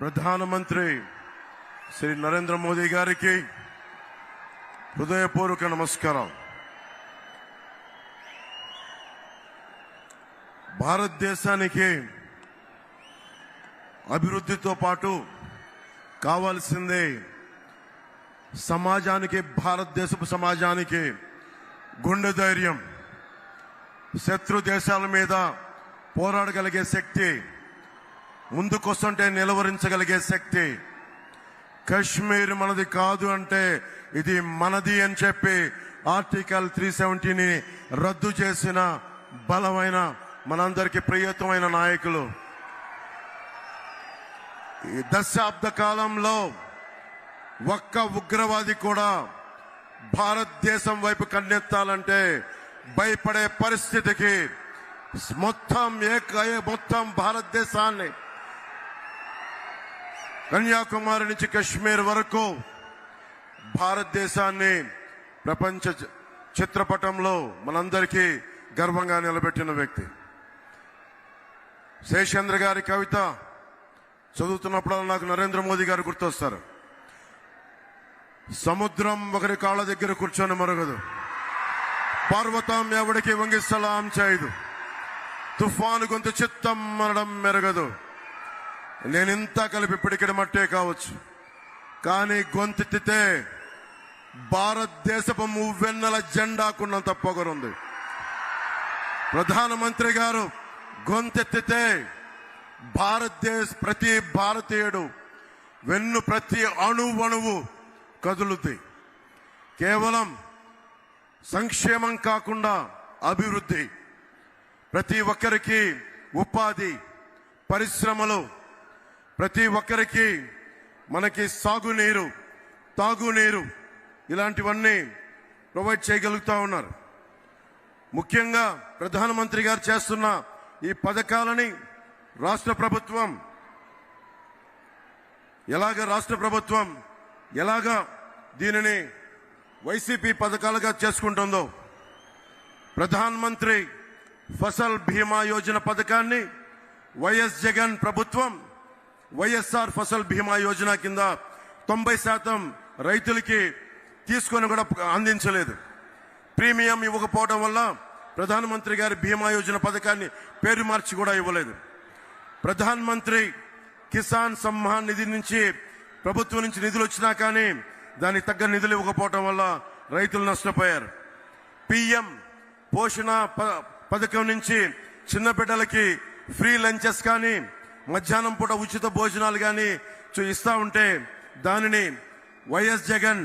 ప్రధానమంత్రి శ్రీ నరేంద్ర మోదీ గారికి హృదయపూర్వక నమస్కారం. భారతదేశానికి అభివృద్ధితో పాటు కావాల్సిందే సమాజానికి భారతదేశపు సమాజానికి గుండె ధైర్యం. శత్రు దేశాల మీద పోరాడగలిగే శక్తి ముందుకొస్తుంటే నిలవరించగలిగే శక్తి. కశ్మీర్ మనది కాదు అంటే ఇది మనది అని చెప్పి ఆర్టికల్ త్రీ సెవెంటీని రద్దు చేసిన బలమైన మనందరికీ ప్రియతమైన నాయకులు. ఈ దశాబ్ద కాలంలో ఒక్క ఉగ్రవాది కూడా భారతదేశం వైపు కన్నెత్తాలంటే భయపడే పరిస్థితికి మొత్తం ఏక మొత్తం భారతదేశాన్ని కన్యాకుమారి నుంచి కశ్మీర్ వరకు భారతదేశాన్ని ప్రపంచ చిత్రపటంలో మనందరికీ గర్వంగా నిలబెట్టిన వ్యక్తి. శేషేంద్ర గారి కవిత చదువుతున్నప్పుడు నాకు నరేంద్ర మోదీ గారు గుర్తొస్తారు. సముద్రం ఒకరి కాళ్ళ దగ్గర కూర్చొని మరగదు. పర్వతం ఎవడికి వంగి సలాం చేయదు. తుఫాను గొంతు చిత్తం అనడం మెరగదు. నేనింతా కలిపి పిడికిడి మట్టే కావచ్చు. కానీ గొంతెత్తితే భారతదేశపు మువ్వెన్నెల జెండాకున్నంత పొగరుంది ప్రధానమంత్రి గారు గొంతెత్తితే భారతదేశ ప్రతి భారతీయుడు వెన్ను ప్రతి అణువణువు కదులుద్ది. కేవలం సంక్షేమం కాకుండా అభివృద్ధి. ప్రతి ఒక్కరికి ఉపాధి పరిశ్రమలు ప్రతి ఒక్కరికి మనకి సాగునీరు తాగునీరు ఇలాంటివన్నీ ప్రొవైడ్ చేయగలుగుతా ఉన్నారు. ముఖ్యంగా ప్రధానమంత్రి గారు చేస్తున్న ఈ పథకాలని రాష్ట్ర ప్రభుత్వం ఎలాగ రాష్ట్ర ప్రభుత్వం ఎలాగ దీనిని వైసీపీ పథకాలుగా చేసుకుంటుందో ప్రధాన్ మంత్రి ఫసల్ బీమా యోజన పథకాన్ని వైఎస్ జగన్ ప్రభుత్వం వైఎస్ఆర్ ఫసల్ బీమా యోజన కింద తొంభై శాతం రైతులకి తీసుకొని కూడా అందించలేదు. ప్రీమియం ఇవ్వకపోవడం వల్ల ప్రధానమంత్రి గారి బీమా యోజన పథకాన్ని పేరు మార్చి కూడా ఇవ్వలేదు. ప్రధాన్ మంత్రి కిసాన్ సమ్మాన్ నిధి నుంచి ప్రభుత్వం నుంచి నిధులు వచ్చినా కానీ దానికి తగ్గ నిధులు ఇవ్వకపోవడం వల్ల రైతులు నష్టపోయారు. పిఎం పోషణ ప- పథకం నుంచి చిన్న బిడ్డలకి ఫ్రీ లంచెస్ కానీ మధ్యాహ్నం పూట ఉచిత భోజనాలు కానీ చూ- ఇస్తా ఉంటే దానిని వైఎస్ జగన్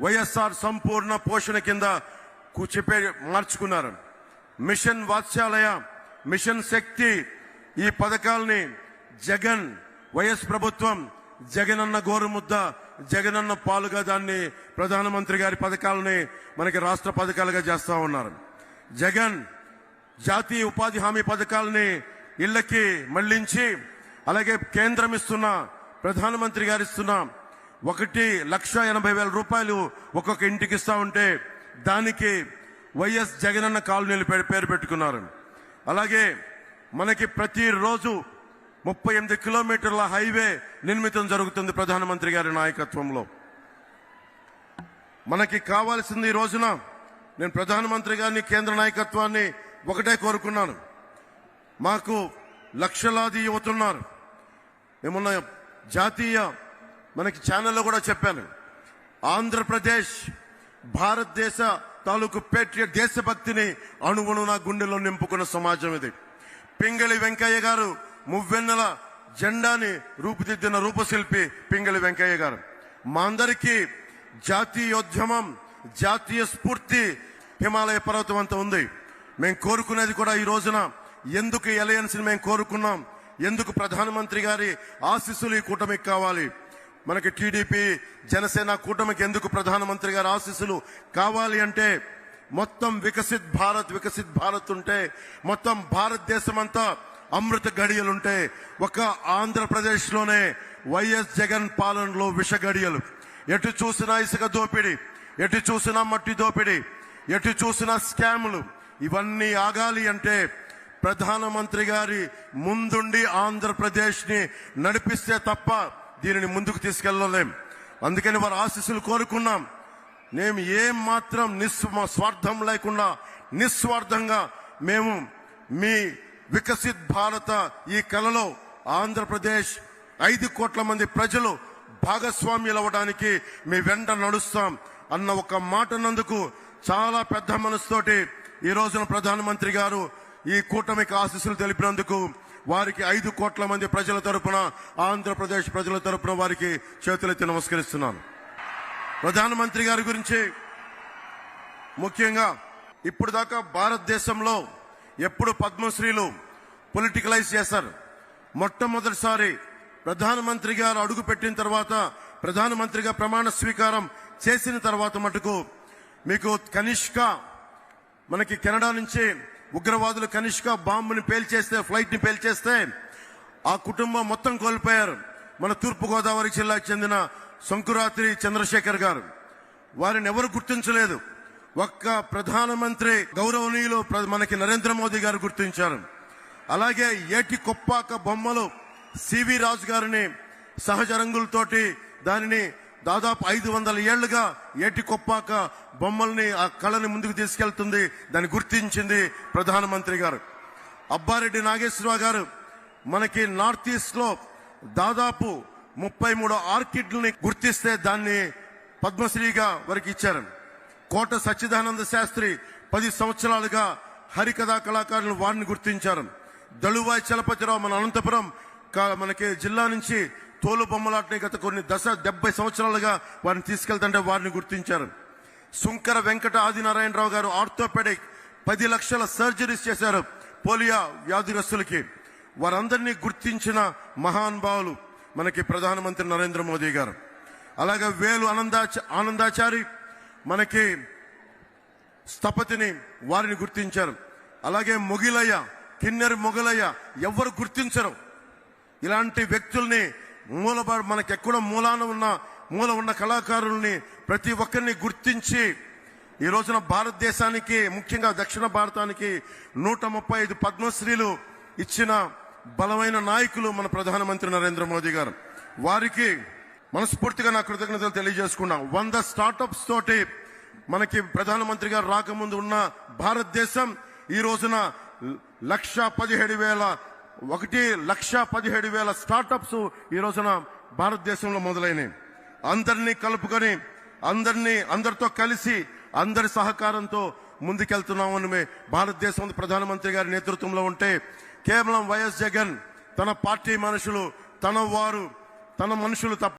వైఎస్ఆర్ సంపూర్ణ పోషణ కింద కూర్చిపే మార్చుకున్నారు. మిషన్ వాత్స్యాలయ మిషన్ శక్తి ఈ పథకాల్ని జగన్ వైఎస్ ప్రభుత్వం జగనన్న గోరుముద్ద జగనన్న పాలుగా దాన్ని ప్రధానమంత్రి గారి పథకాలని మనకి రాష్ట్ర పథకాలుగా చేస్తా ఉన్నారు. జగన్ జాతీయ ఉపాధి హామీ పథకాలని ఇళ్ళకి మళ్ళించి అలాగే కేంద్రం ఇస్తున్న ప్రధానమంత్రి గారు ఇస్తున్న ఒకటి లక్ష ఎనభై వేల రూపాయలు ఒక్కొక్క ఇంటికి ఇస్తా ఉంటే దానికి వైఎస్ జగనన్న కాలనీలు పే- పేరు పెట్టుకున్నారు. అలాగే మనకి ప్రతిరోజు ముప్పై ఎనిమిది కిలోమీటర్ల హైవే నిర్మితం జరుగుతుంది ప్రధానమంత్రి గారి నాయకత్వంలో. మనకి కావాల్సింది ఈ రోజున నేను ప్రధానమంత్రి గారిని కేంద్ర నాయకత్వాన్ని ఒకటే కోరుకున్నాను. మాకు లక్షలాది యువతున్నారు. ఏమన్నా జాతీయ మనకి ఛానల్లో కూడా చెప్పాను. ఆంధ్రప్రదేశ్ భారతదేశ తాలూకు పేట్రియట్ దేశభక్తిని అణువును నా గుండెలో నింపుకున్న సమాజం ఇది. పింగళి వెంకయ్య గారు మువ్వెన్నెల జెండాని రూపుదిద్దిన రూపశిల్పి పింగళి వెంకయ్య గారు. మా అందరికీ జాతీయోద్యమం జాతీయ స్ఫూర్తి హిమాలయ పర్వతం అంతా ఉంది. మేము కోరుకునేది కూడా ఈ రోజున ఎందుకు ఎలయన్స్ని మేము కోరుకున్నాం? ఎందుకు ప్రధానమంత్రి గారి ఆశీస్సులు ఈ కూటమికి కావాలి? మనకి టీడీపీ జనసేన కూటమికి ఎందుకు ప్రధానమంత్రి గారి ఆశీస్సులు కావాలి అంటే మొత్తం వికసిత్ భారత్ వికసిత్ భారత్ ఉంటే మొత్తం భారతదేశం అంతా అమృత గడియలుంటే ఒక ఆంధ్రప్రదేశ్లోనే వైఎస్ జగన్ పాలనలో విష గడియలు ఎటు చూసినా ఇసుక దోపిడి ఎటు చూసినా మట్టి దోపిడి ఎటు చూసినా స్కాములు ఇవన్నీ ఆగాలి అంటే ప్రధానమంత్రి గారి ముందుండి ఆంధ్రప్రదేశ్ని నడిపిస్తే తప్ప దీనిని ముందుకు తీసుకెళ్ళలేం అందుకని వారి ఆశీస్సులు కోరుకున్నాం. మేము ఏం మాత్రం నిస్వ స్వార్థం లేకుండా నిస్వార్థంగా మేము మీ వికసిత్ భారత ఈ కలలో ఆంధ్రప్రదేశ్ ఐదు కోట్ల మంది ప్రజలు భాగస్వామ్యులు అవ్వడానికి మీ వెంట నడుస్తాం అన్న ఒక మాట నందుకు చాలా పెద్ద మనసుతోటి ఈ రోజున ప్రధానమంత్రి గారు ఈ కూటమికి ఆశీస్సులు తెలిపినందుకు వారికి ఐదు కోట్ల మంది ప్రజల తరపున ఆంధ్రప్రదేశ్ ప్రజల తరపున వారికి చేతులెత్తి నమస్కరిస్తున్నాను. ప్రధానమంత్రి గారి గురించి ముఖ్యంగా ఇప్పుడు దాకా భారతదేశంలో ఎప్పుడు పద్మశ్రీలు పొలిటికలైజ్ చేశారు. మొట్టమొదటిసారి ప్రధానమంత్రి గారు అడుగు పెట్టిన తర్వాత ప్రధానమంత్రిగా ప్రమాణ స్వీకారం చేసిన తర్వాత మటుకు మీకు కనిష్క మనకి కెనడా నుంచి ఉగ్రవాదులు కనిష్క బాంబుని పేల్చేస్తే ఫ్లైట్ని పేల్చేస్తే ఆ కుటుంబం మొత్తం కోల్పోయారు. మన తూర్పుగోదావరి జిల్లాకు చెందిన శంకురాత్రి చంద్రశేఖర్ గారు. వారిని ఎవరు గుర్తించలేదు. ఒక్క ప్రధానమంత్రి గౌరవనీయులు ప్ర- మనకి నరేంద్ర మోదీ గారు గుర్తించారు. అలాగే ఏటి కొప్పాక బొమ్మలు సివి రాజు గారిని సహజ రంగులతోటి దానిని దాదాపు ఐదు వందల ఏళ్ళుగా ఏటి కొప్పాక బొమ్మల్ని ఆ కళని ముందుకు తీసుకెళ్తుంది. దాన్ని గుర్తించింది ప్రధానమంత్రి గారు. అబ్బారెడ్డి నాగేశ్వరరావు గారు మనకి నార్త్ ఈస్ట్లో దాదాపు ముప్పై మూడు ఆర్కిడ్లని గుర్తిస్తే దాన్ని పద్మశ్రీగా వారికి ఇచ్చారు. కోట సచ్చిదానంద శాస్త్రి పది సంవత్సరాలుగా హరికథా కళాకారులు వారిని గుర్తించారు. దళువాయి చలపతిరావు మన అనంతపురం కా- మనకి జిల్లా నుంచి తోలు బొమ్మలాటని గత కొన్ని దశ డెబ్బై సంవత్సరాలుగా వారిని తీసుకెళ్తుంటే వారిని గుర్తించారు. సుంకర వెంకట ఆదినారాయణరావు గారు ఆర్థోపెడిక్ పది లక్షల సర్జరీస్ చేశారు పోలియో వ్యాధిగ్రస్తులకి. వారందరినీ గుర్తించిన మహానుభావులు మనకి ప్రధానమంత్రి నరేంద్ర మోదీ గారు. అలాగే వేలు ఆనందాచ ఆనందాచారి మనకి స్థపతిని వారిని గుర్తించారు. అలాగే మొగిలయ్య కిన్నెర మొగలయ్య ఎవరు గుర్తించరు? ఇలాంటి వ్యక్తుల్ని మూల మనకి ఎక్కడ మూలాన ఉన్న మూల ఉన్న కళాకారుల్ని ప్రతి ఒక్కరిని గుర్తించి ఈ రోజున భారతదేశానికి ముఖ్యంగా దక్షిణ భారతానికి నూట ముప్పై ఐదు పద్మశ్రీలు ఇచ్చిన బలమైన నాయకులు మన ప్రధానమంత్రి నరేంద్ర మోదీ గారు. వారికి మనస్ఫూర్తిగా నా కృతజ్ఞతలు తెలియజేసుకున్నాం. వంద స్టార్టప్స్ తోటి మనకి ప్రధానమంత్రి గారు రాకముందు ఉన్న భారతదేశం ఈ రోజున లక్ష పదిహేడు వేల ఒకటి లక్ష పదిహేడు వేల స్టార్టప్స్ ఈ రోజున భారతదేశంలో మొదలైనవి. అందరినీ కలుపుకొని అందరినీ అందరితో కలిసి అందరి సహకారంతో ముందుకెళ్తున్నామని మే- భారతదేశం ప్రధానమంత్రి గారి నేతృత్వంలో ఉంటే కేవలం వైఎస్ జగన్ తన పార్టీ మనుషులు తన వారు తన మనుషులు తప్ప